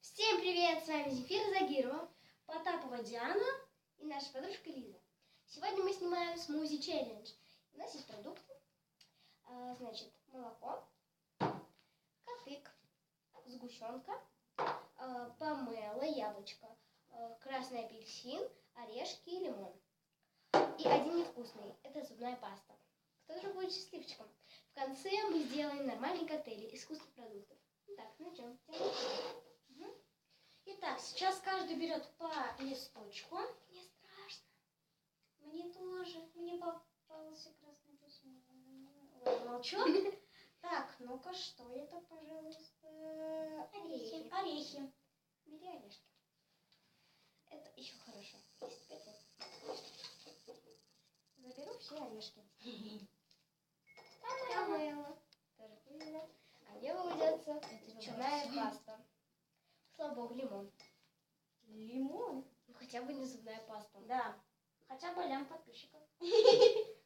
Всем привет! С вами Зефир Загирова Потапова Диана. и наша подружка Лиза. Сегодня мы снимаем смузи челлендж. У нас есть продукты. А, Значит, молоко, котык, сгущенка, а, помело, яблочко, а, красный апельсин, орешки и лимон. И один невкусный. Это зубная паста. Кто же будет счастливчиком? В конце мы сделаем нормальный коктейль из вкусных продуктов. Так, начнем. Итак, сейчас каждый берет по листочку. Мне страшно. Мне тоже. Мне попался красный апельсин. Ладно, молчу. Так, ну-ка, что это, пожалуйста? Орехи. Орехи. Бери орешки. Это еще хорошо. Есть пять. Заберу все орешки. Помело. Тоже помело. А мне выйдется черная паста. Слава богу, лимон. Лимон. Ну хотя бы не зубная паста. Да. Хотя бы лям подписчиков.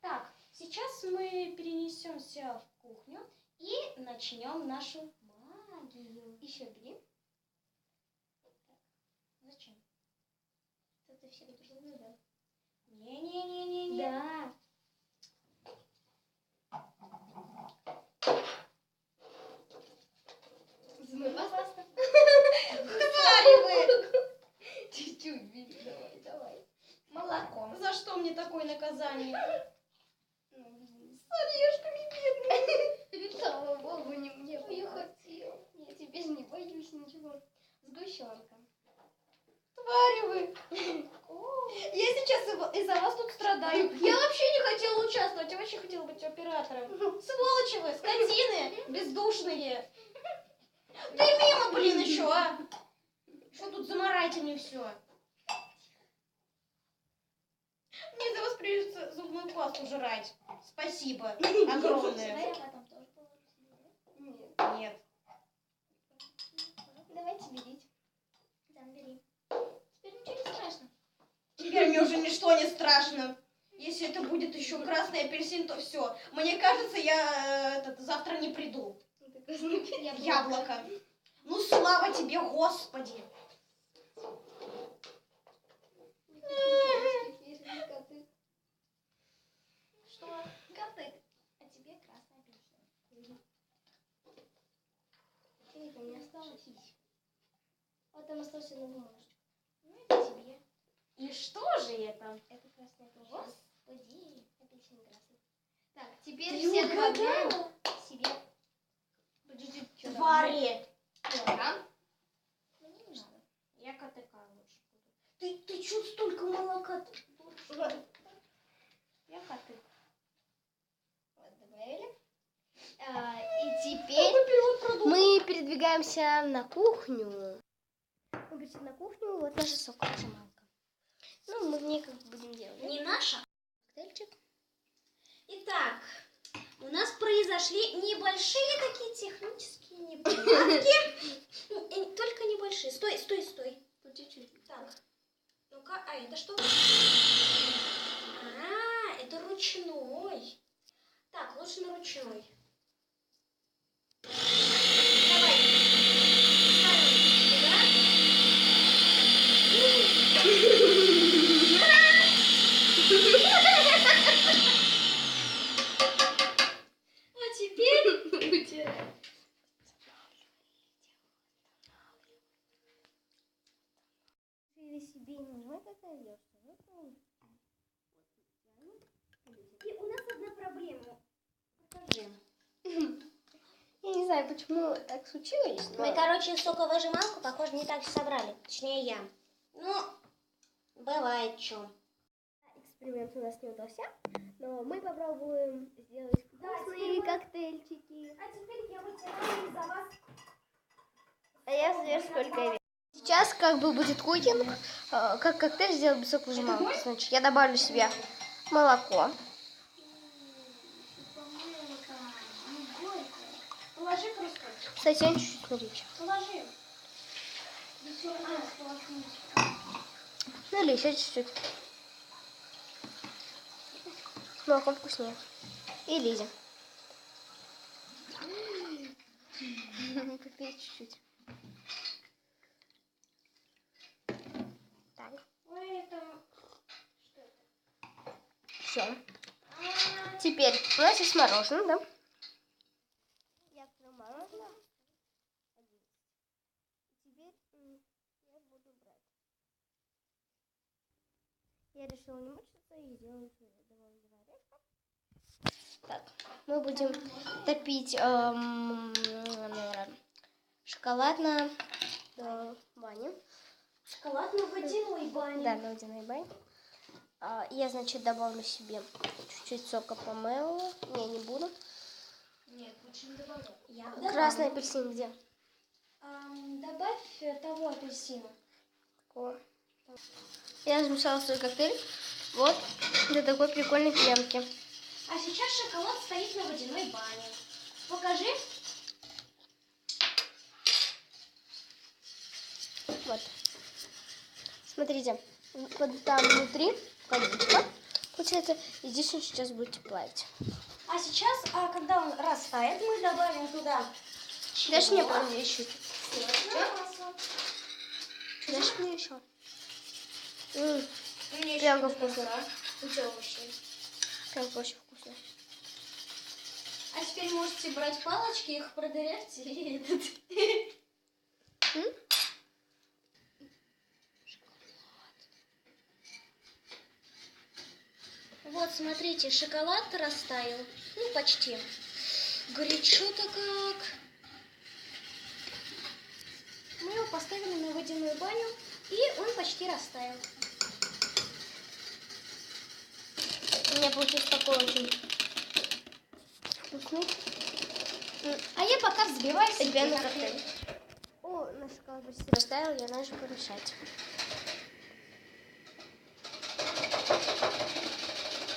Так, сейчас мы перенесемся в кухню и начнем нашу магию. Еще бери. Зачем? Что ты все будешь? Не-не-не-не-не. Да. Зубная паста? Твари вы! Чуть-чуть бери. Давай, давай. Молоко. За что мне такое наказание? Ну, бери. С орешками бедные. Слава богу, не мне. Я хотел. Я теперь не боюсь ничего. Сгущенка. Твари вы. Я сейчас из- из-за вас тут страдаю. Я вообще не хотела участвовать, я вообще хотела быть оператором. Сволочи вы, скотины, бездушные. Ты мимо, блин, еще, а? Что тут заморайте мне все? Мне за вас придется зубную пасту жрать. Спасибо огромное. Нет. Нет. Давайте берите. Мне уже ничто не страшно. Если это будет еще красный апельсин, то все. Мне кажется, я э, этот, завтра не приду. Яблоко. Ну, слава тебе, Господи. Коты. Что? Коты. А тебе красный апельсин. Эй, там не осталось. Вот там остался на бумажечку. Ну, это тебе. И что же это? Это красный апельсин. Господи, апельсин красный. Так, теперь Ты все добавляем себе. Подожди, что Твари. Килограмм. Ну, не надо. Я КТК лучше буду. Ты, ты чё столько молока? Я коты. Вот, добавили. А, и теперь мы передвигаемся на кухню. Мы на кухню, вот наша соковыжималка. Ну, мы в ней как будем делать. Не наша. Коктейльчик. Итак, у нас произошли небольшие такие технические неполадки. Ну, Только небольшие. Стой, стой, стой. Чуть-чуть. Так. Ну-ка, а это что? А, это ручной. Так, лучше на ручной. Давай. Ставим сюда. А теперь Или себе не нужна такая версия. Вот он. И у нас одна проблема. Покажи. Я не знаю, почему так случилось. но- Мы, короче, соковыжималку, похоже, не так собрали. Точнее, я. Ну, бывает что. Эксперимент у нас не удался, но мы попробуем сделать вкусные мы- коктейльчики. А теперь я вытираю из-за вас. А я знаю, сколько я Сейчас как бы будет кукинг, э, как коктейль сделать без соковыжималки. Значит, я добавлю себе молоко. Положи просто. Кстати, я чуть-чуть налью. Положи. А. Налью еще чуть-чуть. Молоком вкуснее. И Лизе. Попей чуть-чуть. Так, все. А, Теперь у нас есть мороженое, да? Я открою мороженое. Теперь я буду брать. Я решила не мучиться и сделаю добавлю два орешка. Так, мы будем топить эм, наверное, шоколад на э, бане. Шоколад на водяной бане. Да, на водяной бане. А, я, значит, добавлю себе чуть-чуть сока помело. Не, не буду. Нет, лучше не добавлять. Я Красный апельсин где? добавь э, того апельсина. Такого. Я размешала свой коктейль. Вот до такой прикольной пленки. А сейчас шоколад стоит на водяной бане. Покажи. Вот. Смотрите, вот там внутри водичка. Получается, и здесь он сейчас будете плавить. А сейчас, а когда он растает, мы добавим туда Дашь мне пару еще? Дашь мне еще? М, Мне Прям еще вкусно. вкусно. У тебя вообще. прям очень вкусно. А теперь можете брать палочки, их продырять и этот. М? Вот, смотрите, шоколад растаял. Ну, почти. Горячо-то как. Мы его поставили на водяную баню, и он почти растаял. У меня получился такой очень вкусный. А я пока взбиваю себе на коктейль. О, наш шоколад почти растаял, я начал помешать.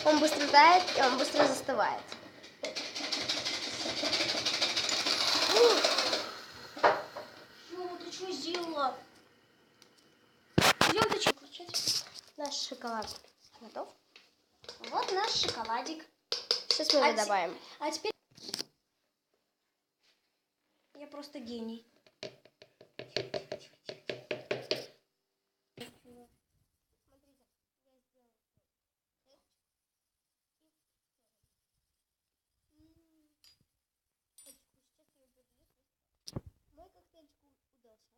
Он быстро тает, и он быстро застывает. Ну, ты что сделала? Идем ты что? Наш шоколад готов. Вот наш шоколадик. Сейчас мы А его добавим. А теперь... Я просто гений. Мой коктейльчик удался.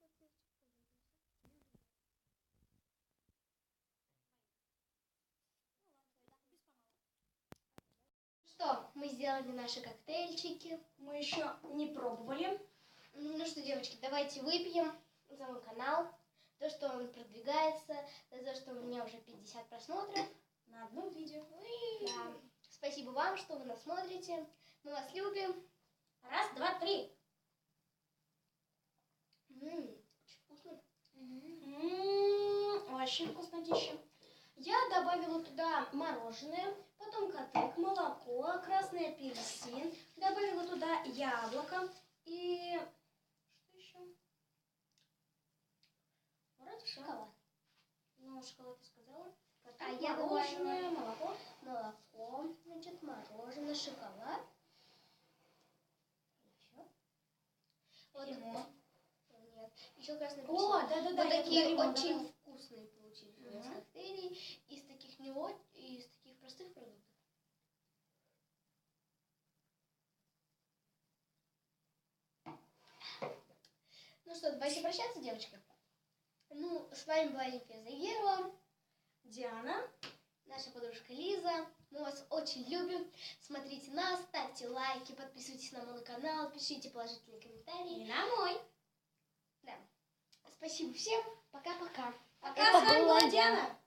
Полезен. Что, мы сделали наши коктейльчики. Мы еще не пробовали. Ну что, девочки, давайте выпьем за мой канал. То, что он продвигается, за то, что у меня уже 50 просмотров. На одном видео. Да. Спасибо вам, что вы нас смотрите. Мы вас любим. Раз, два, три. М, очень вкусно. М, Очень вкуснотища. Я добавила туда мороженое, потом котык, молоко, красный апельсин, добавила туда яблоко и что еще? Вроде. Шоколад. Ну, шоколад ты сказала. Котык, А я мороженое, молоко. Молоко, значит, мороженое, шоколад. Еще. Вот Лимон. Нет. Еще красный О, да-да-да, Вот я такие очень вкусные получились у нас Мгм. коктейли из таких не о- из таких простых продуктов. Ну что, давайте прощаться, девочки. Ну, с вами была Ефия Загирова, Диана. наша подружка Лиза. Мы вас очень любим. Смотрите нас, ставьте лайки, подписывайтесь на мой канал, пишите положительные комментарии. И на мой. Да. Спасибо всем. Пока-пока. Пока, с вами была Диана.